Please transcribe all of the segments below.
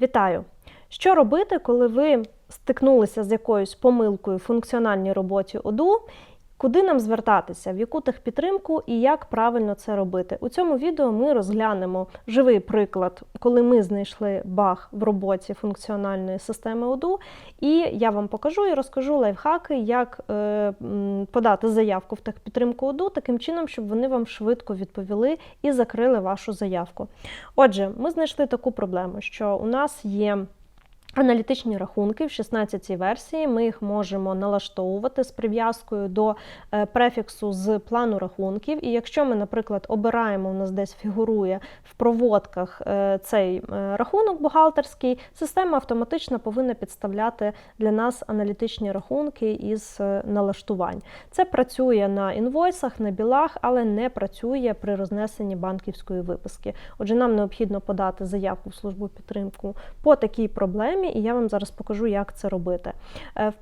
Вітаю! Що робити, коли ви стикнулися з якоюсь помилкою в функціональній роботі ОДУ? Куди нам звертатися, в яку техпідтримку і як правильно це робити? У цьому відео ми розглянемо живий приклад, коли ми знайшли баг в роботі функціональної системи ОДУ, і я вам покажу і розкажу лайфхаки, як е, подати заявку в техпідтримку ОДУ таким чином, щоб вони вам швидко відповіли і закрили вашу заявку. Отже, ми знайшли таку проблему, що у нас є. Аналітичні рахунки в 16-й версії ми їх можемо налаштовувати з прив'язкою до е, префіксу з плану рахунків. І якщо ми, наприклад, обираємо, у нас десь фігурує в проводках е, цей е, рахунок бухгалтерський, система автоматично повинна підставляти для нас аналітичні рахунки із налаштувань. Це працює на інвойсах, на білах, але не працює при рознесенні банківської виписки. Отже, нам необхідно подати заявку в службу підтримку по такій проблемі і я вам зараз покажу, як це робити. Е,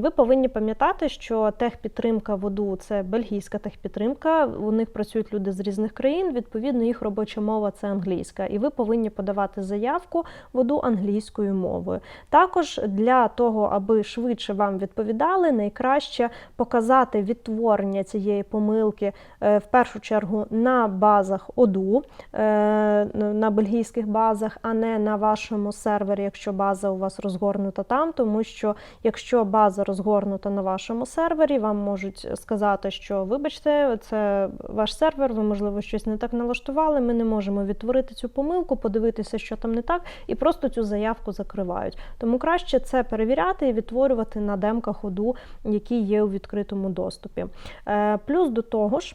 Ви повинні пам'ятати, що техпідтримка в ОДУ – це бельгійська техпідтримка. У них працюють люди з різних країн. Відповідно, їх робоча мова це англійська, і ви повинні подавати заявку в ОДУ англійською мовою. Також для того, аби швидше вам відповідали, найкраще показати відтворення цієї помилки е, в першу чергу на базах ОДУ, е, на бельгійських базах, а не на вашому сервері, якщо база у вас розгорнута там, тому що якщо база розгорнута на вашому сервері, вам можуть сказати, що вибачте, це ваш сервер, ви, можливо, щось не так налаштували, ми не можемо відтворити цю помилку, подивитися, що там не так, і просто цю заявку закривають. Тому краще це перевіряти і відтворювати на демках ходу, які є у відкритому доступі. Е, Плюс до того ж.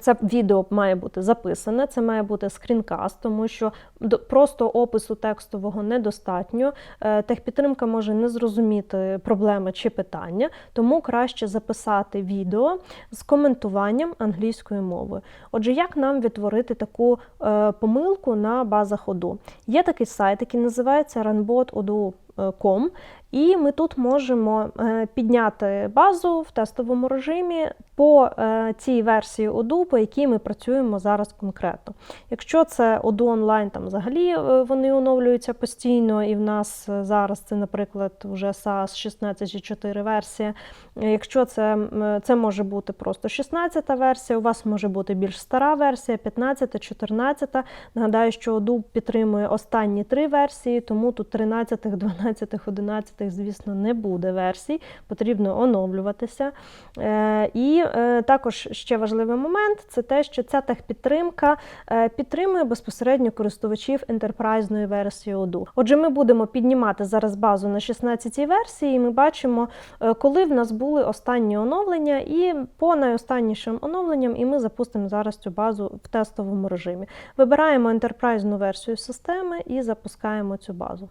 Це відео має бути записане, це має бути скрінкаст, тому що просто опису текстового недостатньо. Е, Техпідтримка може не зрозуміти проблеми чи питання, тому краще записати відео з коментуванням англійською мовою. Отже, як нам відтворити таку е, помилку на базах ОДУ? Є такий сайт, який називається runbot.odu.com, і ми тут можемо е, підняти базу в тестовому режимі по е, цій версії ODU, по якій ми працюємо зараз конкретно. Якщо це ODU онлайн, там взагалі е, вони оновлюються постійно, і в нас е, зараз це, наприклад, вже SAS 16.4 версія. Якщо це, це може бути просто 16 версія, у вас може бути більш стара версія, 15, 14. Нагадаю, що ODU підтримує останні три версії, тому тут 13, 12, 11, звісно, не буде версій, потрібно оновлюватися. І також ще важливий момент це те, що ця техпідтримка е, підтримує безпосередньо користувачів ентерпрайзної версії ODU. Отже, ми будемо піднімати зараз базу на 16-й версії, і ми бачимо, е, коли в нас були останні оновлення, і по найостаннішим оновленням, і ми запустимо зараз цю базу в тестовому режимі. Вибираємо ентерпрайзну версію системи і запускаємо цю базу.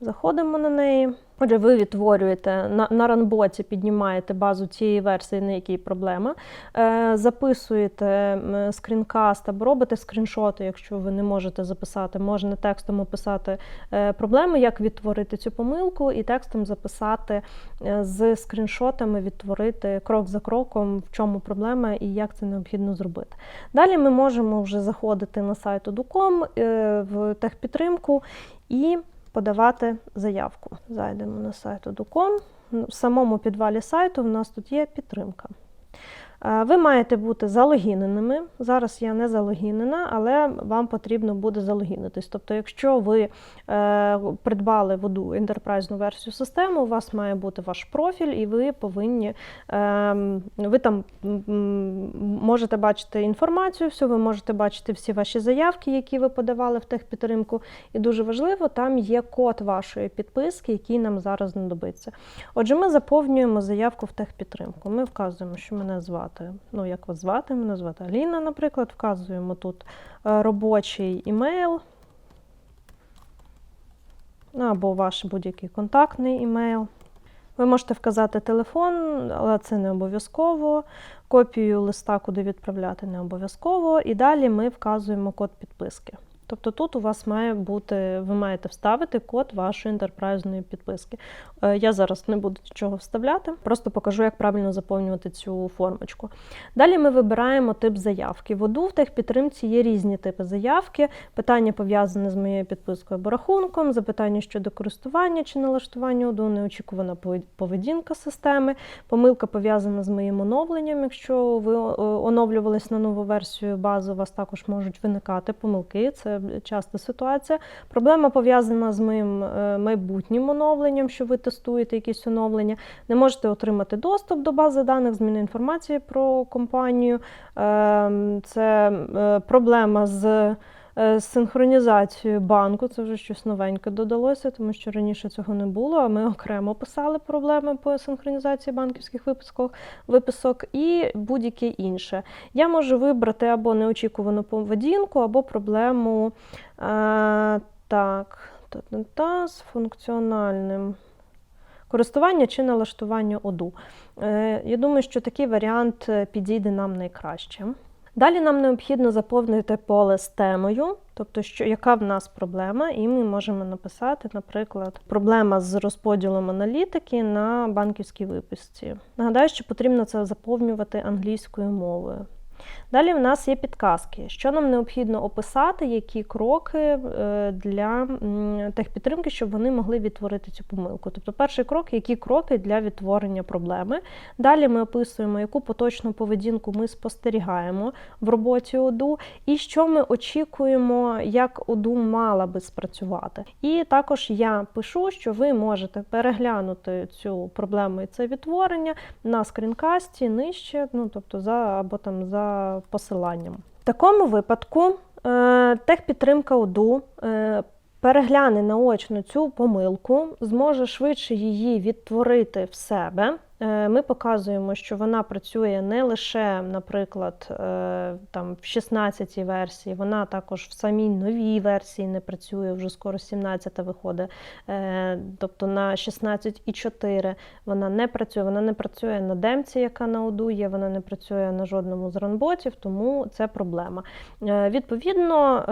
Заходимо на неї. Отже, ви відтворюєте на, на ранботі, піднімаєте базу цієї версії, на якій проблема, е, записуєте скрінкаст або робите скріншоти, якщо ви не можете записати, можна текстом описати е, проблеми, як відтворити цю помилку, і текстом записати е, з скріншотами, відтворити крок за кроком, в чому проблема і як це необхідно зробити. Далі ми можемо вже заходити на сайт Odoo.com, е, в техпідтримку і подавати заявку. Зайдемо на сайт Odoo.com. В самому підвалі сайту в нас тут є підтримка. Ви маєте бути залогіненими. Зараз я не залогінена, але вам потрібно буде залогінитись. Тобто, якщо ви е, придбали воду ентерпрайзну версію системи, у вас має бути ваш профіль, і ви повинні е, ви там можете бачити інформацію, всю, ви можете бачити всі ваші заявки, які ви подавали в техпідтримку. І дуже важливо, там є код вашої підписки, який нам зараз знадобиться. Отже, ми заповнюємо заявку в техпідтримку. Ми вказуємо, що мене звати. Ну, як вас звати? Мене звати Аліна, наприклад. Вказуємо тут е, робочий імейл. Ну, або ваш будь-який контактний імейл. Ви можете вказати телефон, але це не обов'язково. Копію листа, куди відправляти, не обов'язково. І далі ми вказуємо код підписки. Тобто тут у вас має бути, ви маєте вставити код вашої інтерпрайзної підписки. Е, Я зараз не буду нічого вставляти, просто покажу, як правильно заповнювати цю формочку. Далі ми вибираємо тип заявки. В ОДУ в техпідтримці є різні типи заявки. Питання пов'язане з моєю підпискою або рахунком, запитання щодо користування чи налаштування ОДУ, неочікувана поведінка системи, помилка пов'язана з моїм оновленням. Якщо ви е, оновлювались на нову версію бази, у вас також можуть виникати помилки. Це часта ситуація. Проблема пов'язана з моїм е, майбутнім оновленням, що ви тестуєте якісь оновлення. Не можете отримати доступ до бази даних, зміни інформації про компанію. Ем, Це е, проблема з е, синхронізацією банку. Це вже щось новеньке додалося, тому що раніше цього не було. А ми окремо писали проблеми по синхронізації банківських виписок і будь-яке інше. Я можу вибрати або неочікувану поведінку, або проблему е, так, та-та-та, з функціональним. Користування чи налаштування ОДУ. Е, Я думаю, що такий варіант е, підійде нам найкраще. Далі нам необхідно заповнити поле з темою, тобто, що, яка в нас проблема, і ми можемо написати, наприклад, проблема з розподілом аналітики на банківській виписці. Нагадаю, що потрібно це заповнювати англійською мовою. Далі в нас є підказки, що нам необхідно описати, які кроки е, для техпідтримки, щоб вони могли відтворити цю помилку. Тобто, перший крок, які кроки для відтворення проблеми. Далі ми описуємо, яку поточну поведінку ми спостерігаємо в роботі ОДУ, і що ми очікуємо, як ОДУ мала би спрацювати. І також я пишу, що ви можете переглянути цю проблему і це відтворення на скрінкасті нижче, ну тобто за або там за посиланням. В такому випадку е, техпідтримка ОДУ е, перегляне наочно цю помилку, зможе швидше її відтворити в себе. Е, Ми показуємо, що вона працює не лише, наприклад, е, там в 16-й версії, вона також в самій новій версії не працює, вже скоро 17-та виходить. Е, Тобто на 16.4 вона не працює. Вона не працює на демці, яка на вона не працює на жодному з ранботів, тому це проблема. Відповідно,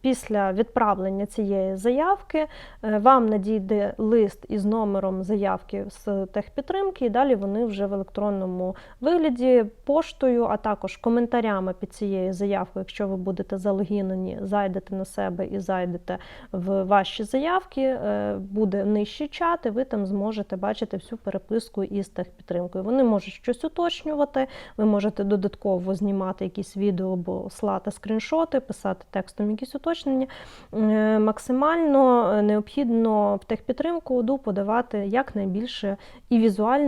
після відправлення цієї заявки вам надійде лист із номером заявки з техпідтримки, і далі вони вже в електронному вигляді поштою, а також коментарями під цією заявкою, якщо ви будете залогінені, зайдете на себе і зайдете в ваші заявки, е, буде нижчий чат, і ви там зможете бачити всю переписку із техпідтримкою. Вони можуть щось уточнювати, ви можете додатково знімати якісь відео або слати скріншоти, писати текстом якісь уточнення. Е, Максимально необхідно в техпідтримку подавати якнайбільше і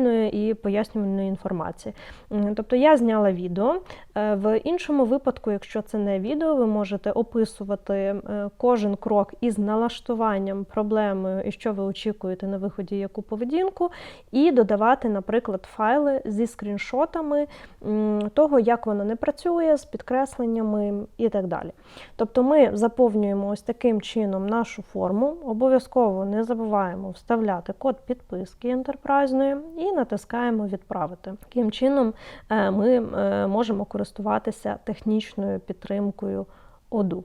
візуальної, і пояснювальної інформації. Тобто я зняла відео. Е, В іншому випадку, якщо це не відео, ви можете описувати е, кожен крок із налаштуванням проблемою і що ви очікуєте на виході, яку поведінку, і додавати, наприклад, файли зі скріншотами того, як воно не працює, з підкресленнями і так далі. Тобто ми заповнюємо ось таким чином нашу форму. Обов'язково не забуваємо вставляти код підписки ентерпрайзної і натискаємо відправити. Таким чином е, ми е, можемо користуватися технічною підтримкою ОДУ.